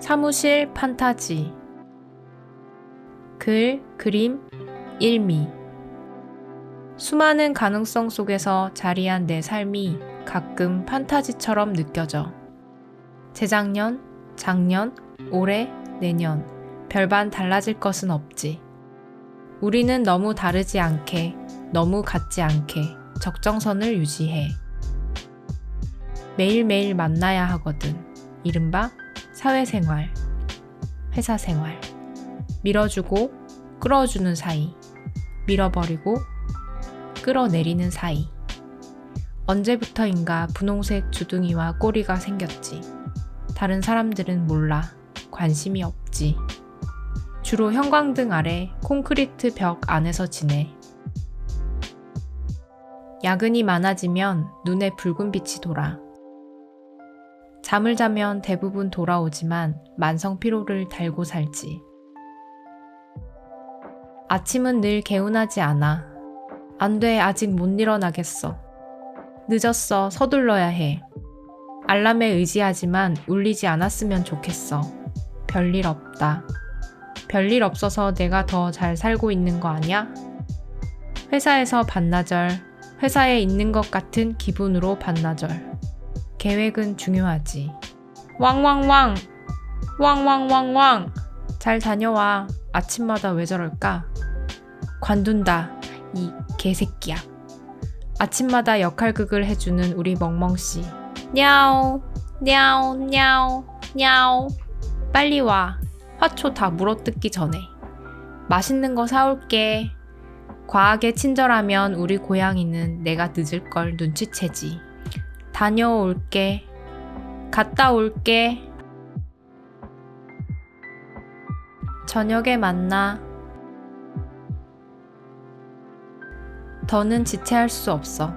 사무실 판타지 글, 그림, 일미 수많은 가능성 속에서 자리한 내 삶이 가끔 판타지처럼 느껴져. 재작년, 작년, 올해, 내년, 별반 달라질 것은 없지. 우리는 너무 다르지 않게, 너무 같지 않게 적정선을 유지해. 매일매일 만나야 하거든. 이른바 사회생활, 회사생활. 밀어주고 끌어주는 사이. 밀어버리고 끌어내리는 사이. 언제부터인가 분홍색 주둥이와 꼬리가 생겼지. 다른 사람들은 몰라. 관심이 없지. 주로 형광등 아래 콘크리트 벽 안에서 지내. 야근이 많아지면 눈에 붉은 빛이 돌아. 잠을 자면 대부분 돌아오지만 만성 피로를 달고 살지. 아침은 늘 개운하지 않아. 안 돼, 아직 못 일어나겠어. 늦었어, 서둘러야 해. 알람에 의지하지만 울리지 않았으면 좋겠어. 별일 없다. 별일 없어서 내가 더 잘 살고 있는 거 아니야? 회사에서 반나절, 회사에 있는 것 같은 기분으로 반나절. 계획은 중요하지. 왕왕왕! 왕왕왕왕! 잘 다녀와. 아침마다 왜 저럴까? 관둔다. 이 개새끼야. 아침마다 역할극을 해주는 우리 멍멍씨. 냐오, 냐오, 냐오, 냐오. 빨리 와. 화초 다 물어뜯기 전에. 맛있는 거 사올게. 과하게 친절하면 우리 고양이는 내가 늦을 걸 눈치채지. 다녀올게. 갔다 올게. 저녁에 만나. 더는 지체할 수 없어.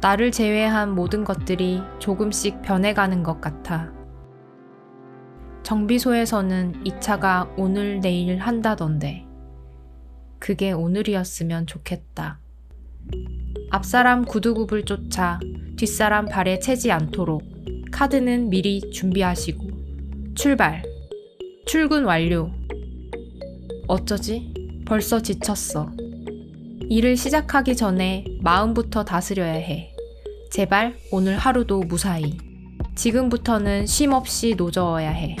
나를 제외한 모든 것들이 조금씩 변해가는 것 같아. 정비소에서는 이 차가 오늘 내일 한다던데. 그게 오늘이었으면 좋겠다. 앞사람 구두굽을 쫓아 뒷사람 발에 채지 않도록 카드는 미리 준비하시고 출발. 출근 완료. 어쩌지? 벌써 지쳤어. 일을 시작하기 전에 마음부터 다스려야 해. 제발 오늘 하루도 무사히. 지금부터는 쉼 없이 노저어야 해.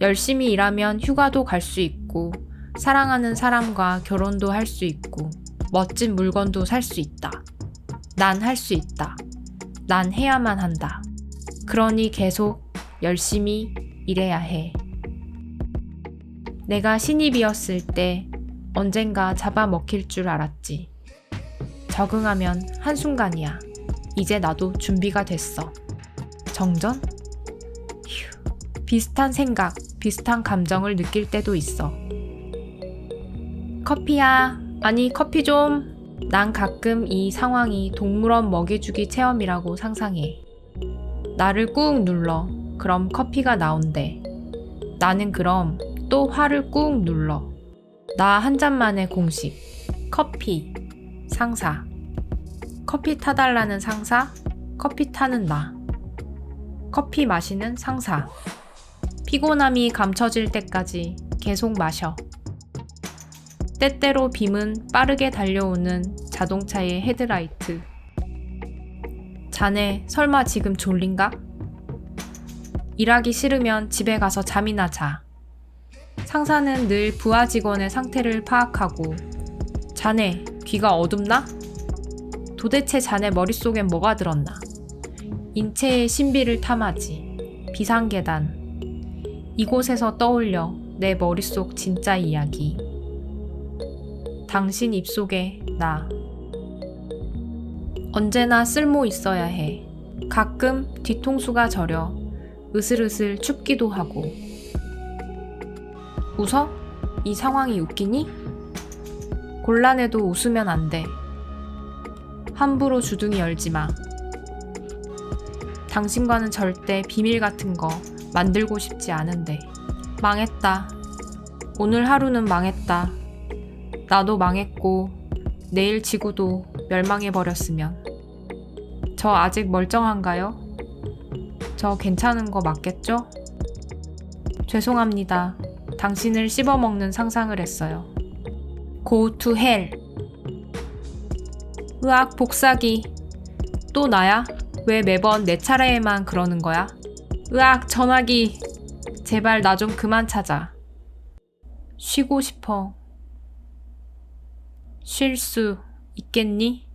열심히 일하면 휴가도 갈 수 있고, 사랑하는 사람과 결혼도 할 수 있고, 멋진 물건도 살 수 있다. 난 할 수 있다. 난 해야만 한다. 그러니 계속 열심히 일해야 해. 내가 신입이었을 때 언젠가 잡아먹힐 줄 알았지. 적응하면 한순간이야. 이제 나도 준비가 됐어. 정전? 휴, 비슷한 생각, 비슷한 감정을 느낄 때도 있어. 커피야. 아니, 커피 좀. 난 가끔 이 상황이 동물원 먹이주기 체험이라고 상상해. 나를 꾹 눌러. 그럼 커피가 나온대. 나는 그럼 또 화를 꾹 눌러. 나 한 잔만의 공식. 커피. 상사. 커피 타달라는 상사. 커피 타는 나. 커피 마시는 상사. 피곤함이 감춰질 때까지 계속 마셔. 때때로 빔은 빠르게 달려오는 자동차의 헤드라이트. 자네, 설마 지금 졸린가? 일하기 싫으면 집에 가서 잠이나 자. 상사는 늘 부하 직원의 상태를 파악하고, 자네, 귀가 어둡나? 도대체 자네 머릿속엔 뭐가 들었나? 인체의 신비를 탐하지. 비상계단. 이곳에서 떠올려 내 머릿속 진짜 이야기. 당신 입속에 나. 언제나 쓸모 있어야 해. 가끔 뒤통수가 저려 으슬으슬 춥기도 하고. 웃어? 이 상황이 웃기니? 곤란해도 웃으면 안 돼. 함부로 주둥이 열지 마. 당신과는 절대 비밀 같은 거 만들고 싶지 않은데. 망했다. 오늘 하루는 망했다. 나도 망했고, 내일 지구도 멸망해버렸으면. 저 아직 멀쩡한가요? 저 괜찮은 거 맞겠죠? 죄송합니다. 당신을 씹어먹는 상상을 했어요. Go to hell. 으악, 복사기. 또 나야? 왜 매번 내 차례에만 그러는 거야? 으악, 전화기. 제발 나 좀 그만 찾아. 쉬고 싶어. 쉴 수 있겠니?